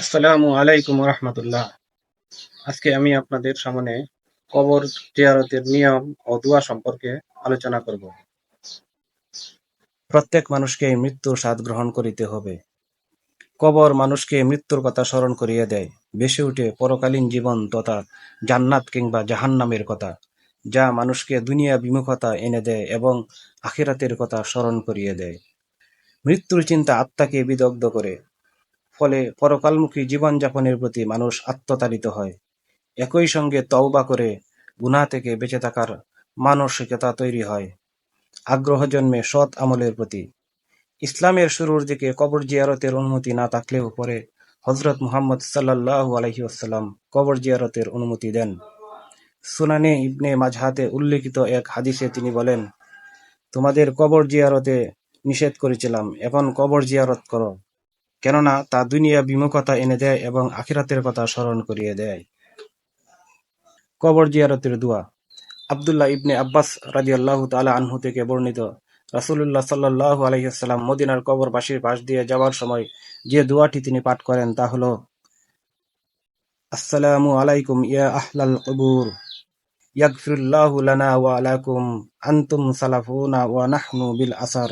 আসসালামু আলাইকুম রহমতুল্লাহ। আজকে আমি আপনাদের সামনে কবর জিয়ারতের নিয়ম ও দোয়া সম্পর্কে আলোচনা করব। প্রত্যেক মানুষকে মৃত্যুর স্বাদ গ্রহণ করিতে হবে। কবর মানুষকে মৃত্যুর কথা স্মরণ করিয়ে দেয়। বেশি উঠে পরকালীন জীবন তথা জান্নাত কিংবা জাহান্নামের কথা, যা মানুষকে দুনিয়া বিমুখতা এনে দেয় এবং আখিরাতের কথা স্মরণ করিয়ে দেয়। মৃত্যুর চিন্তা আত্মাকে বিদগ্ধ করে ফলে পরকালমুখী জীবনযাপনের প্রতি মানুষ আত্মতাড়িত হয়। একই সঙ্গে তওবা করে গুনাহ থেকে বেঁচে থাকার মানসিকতা তৈরি হয়। আগ্রহ জন্মে সৎ আমলের প্রতি। ইসলামের শুরুর দিকে কবর জিয়ারতের অনুমতি না থাকলেও পরে হজরত মুহাম্মদ সাল্লাল্লাহু আলাইহি ওয়াসাল্লাম কবর জিয়ারতের অনুমতি দেন। সুনানে ইবনে মাঝহাতে উল্লেখিত এক হাদিসে তিনি বলেন, তোমাদের কবর জিয়ারতে নিষেধ করেছিলাম, এখন কবর জিয়ারত করো। কেননা তা দুনিয়া বিমুখতা এনে দেয় এবং আখিরাতের কথা স্মরণ করিয়ে দেয়। কবর জিয়ারতের দোয়া। আবদুল্লাহ ইবনে আব্বাস রাদিয়াল্লাহু তাআলা আনহু থেকে বর্ণিত, রাসূলুল্লাহ সাল্লাল্লাহু আলাইহি ওয়াসাল্লাম মদিনার কবরবাসীর পাশ দিয়ে যাওয়ার সময় যে দোয়াটি তিনি পাঠ করেন তা হলো, আসসালামু আলাইকুম ইয়া আহলাল কুবুর, ইয়াগফিরুল্লাহু লানা ওয়া লাকুম আনতুম সালাফুনা ওয়া নাহনু বিল আসার।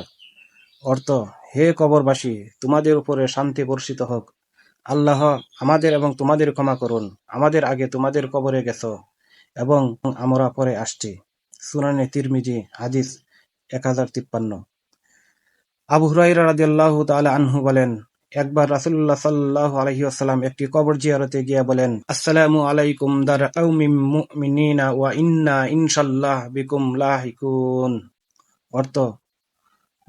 অর্থ হে কবরবাসী, তোমাদের উপরে শান্তি বর্ষিত হোক। আল্লাহ আমাদের এবং তোমাদের ক্ষমা করুন। আমাদের আগে তোমাদের কবরে গেছ এবং আমরা পরে আসছি। সুনানে তিরমিজি, হাদিস এক হাজার তিপ্পান্ন। আবু হুরাইরা রাদিয়াল্লাহু তাআলা আনহু বলেন, একবার রাসূলুল্লাহ সাল্লাল্লাহু আলাইহি ওয়াসাল্লাম একটি কবর জিয়ারতে গিয়া বলেন, আসসালামু আলাইকুম দার মুমিনিনা ওয়া ইন্না ইনশাল্লাহ বিকুম লাহিকুন। অর্থ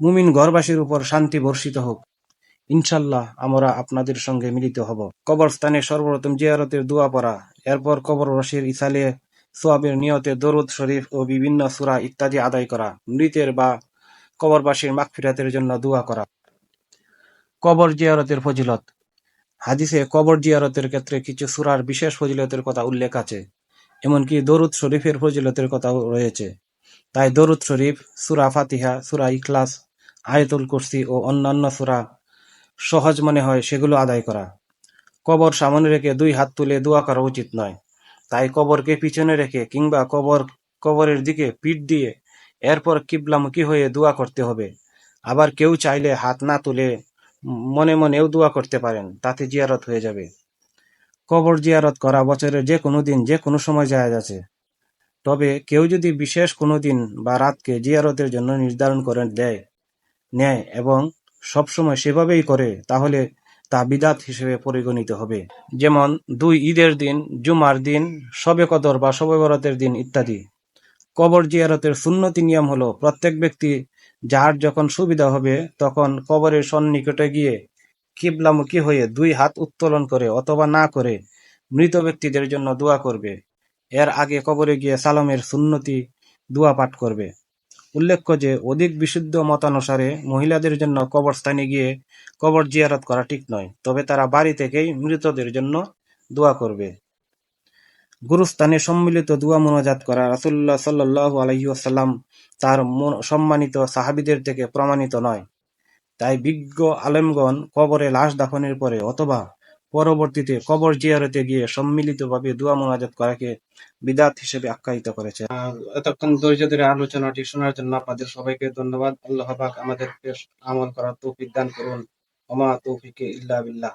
মুমিন ঘরবাসীর উপর শান্তি বর্ষিত হোক। ইনশাল্লাহ আমরা আপনাদের সঙ্গে মিলিত হব। কবরস্থানে সর্বপ্রথম জিয়ারতের দোয়া পড়া, এরপর কবরবাসীর ইসালে সোয়াবের নিয়তে দরুদ শরীফ ও বিভিন্ন সূরা ইত্যাদি আদায় করা, মৃতের বা কবরবাসীর মাগফিরাতের জন্য দোয়া করা। কবর জিয়ারতের ফজিলত। হাদিসে কবর জিয়ারতের ক্ষেত্রে কিছু সূরার বিশেষ ফজিলতের কথা উল্লেখ আছে, এমনকি দরুদ শরীফের ফজিলতের কথাও রয়েছে। তাই দরুদ শরীফ, সুরা ফাতিহা, সুরা ইখলাস, আয়াতুল কুরসি ও অন্যান্য সুরা সহজ মনে হয় সেগুলো আদায় করা। কবর সামনে রেখে দুই হাত তুলে দোয়া করা উচিত নয়। তাই কবরকে পিছনে রেখে কিংবা কবর, কবরের দিকে পিঠ দিয়ে এরপর কিবলামুখী হয়ে দোয়া করতে হবে। আবার কেউ চাইলে হাত না তুলে মনে মনেও দোয়া করতে পারেন, তাতে জিয়ারত হয়ে যাবে। কবর জিয়ারত করা বছরের যে কোনো দিন যে কোনো সময় জায়েজ আছে। তবে কেউ যদি বিশেষ কোনো দিন বা রাতকে জিয়ারতের জন্য নির্ধারণ করে দেয়, নেয় এবং সবসময় সেভাবেই করে, তাহলে তা বিদাত হিসেবে পরিগণিত হবে। যেমন দুই ঈদের দিন, জুমার দিন, শবে কদর বা শবে বরাতের দিন ইত্যাদি। কবর জিয়ারতের সুন্নতি নিয়ম হলো, প্রত্যেক ব্যক্তি যার যখন সুবিধা হবে, তখন কবরের সন্নিকটে গিয়ে কিবলামুখী হয়ে দুই হাত উত্তোলন করে অথবা না করে মৃত ব্যক্তিদের জন্য দোয়া করবে। এর আগে কবরে গিয়ে সালামের সুন্নতি দোয়া পাঠ করবে। উল্লেখ্য যে, অধিক বিশুদ্ধ মতানুসারে মহিলাদের জন্য কবরস্থানে গিয়ে কবর জিয়ারত করা ঠিক নয়, তবে তারা বাড়ি থেকেই মৃতদের জন্য দোয়া করবে। গুরুস্থানে সম্মিলিত দোয়া মোনাজাত করা রাসুল্লাহ সাল্লাল্লাহু আলাইহি ওয়াসাল্লাম তার সম্মানিত সাহাবিদের থেকে প্রমাণিত নয়। তাই বিজ্ঞ আলেমগণ কবরে লাশ দাফনের পরে অথবা পরবর্তীতে কবর জিয়ারতে গিয়ে সম্মিলিতভাবে দোয়া মোনাজাত করাকে বিদাত হিসেবে আখ্যায়িত করেছে। এতক্ষণ ধৈর্য ধরে আলোচনাটি শোনার জন্য আপনাদের সবাইকে ধন্যবাদ। আল্লাহ পাক আমাদেরকে আমল করার তৌফিক দান করুন। ওমা তৌফিকে ইল্লা বিল্লাহ।